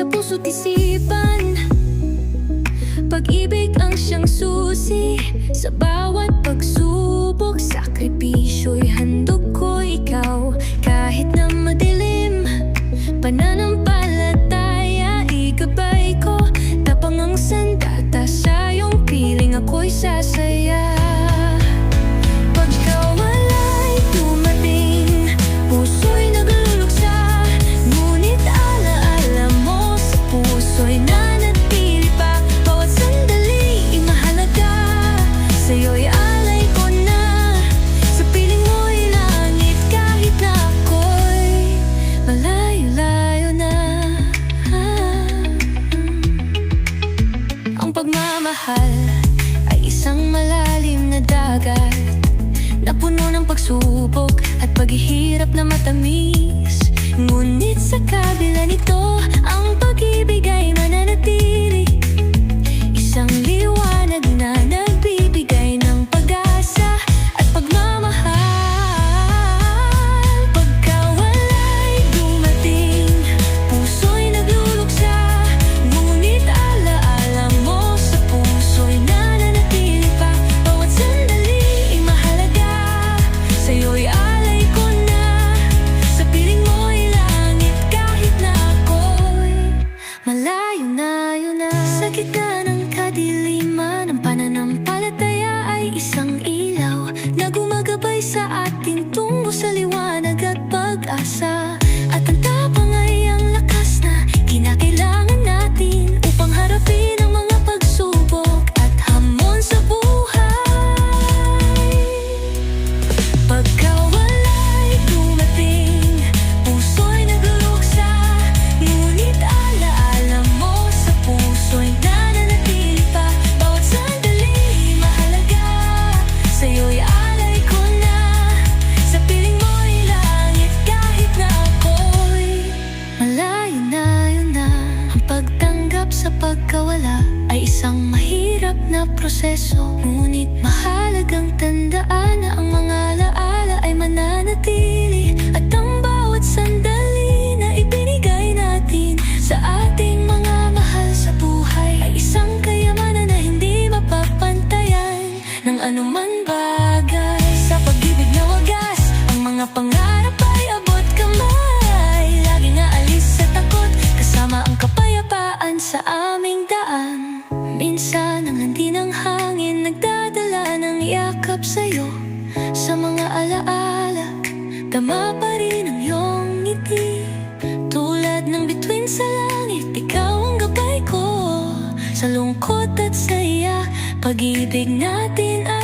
sa puso't isipan Pag-ibig ang siyang susi Sa bawat pagsubok. Sakripisyo'y handog ko puso'y nanatili pa. Bawat sandali'y mahalaga Sa'yo'y alay ko na. Sa piling mo'y langit Kahit na ako'y Malayo-layo na. Ang pagmamahal ay isang malalim na dagat. Na puno ng pagsubok at paghihirap na matamis. Ngunit sa kabila nito, sa atin na proseso. Ngunit mahalagang tandaan Na ang mga alaala ay mananatili. At ang bawat sandali na ibinigay natin Sa ating mga mahal sa buhay Ay isang kayamanan na hindi mapapantayan Ng anuman bagay. Sa pag-ibig na wagas Ang mga pangarap ay abot kamay. Laging aalis sa takot Kasama ang kapayapaan sa aming daan. Minsan alaala Tama pa rin ang iyong ngiti. Tulad ng bituin sa langit Ikaw ang gabay ko. Sa lungkot at saya Pag-ibig natin ay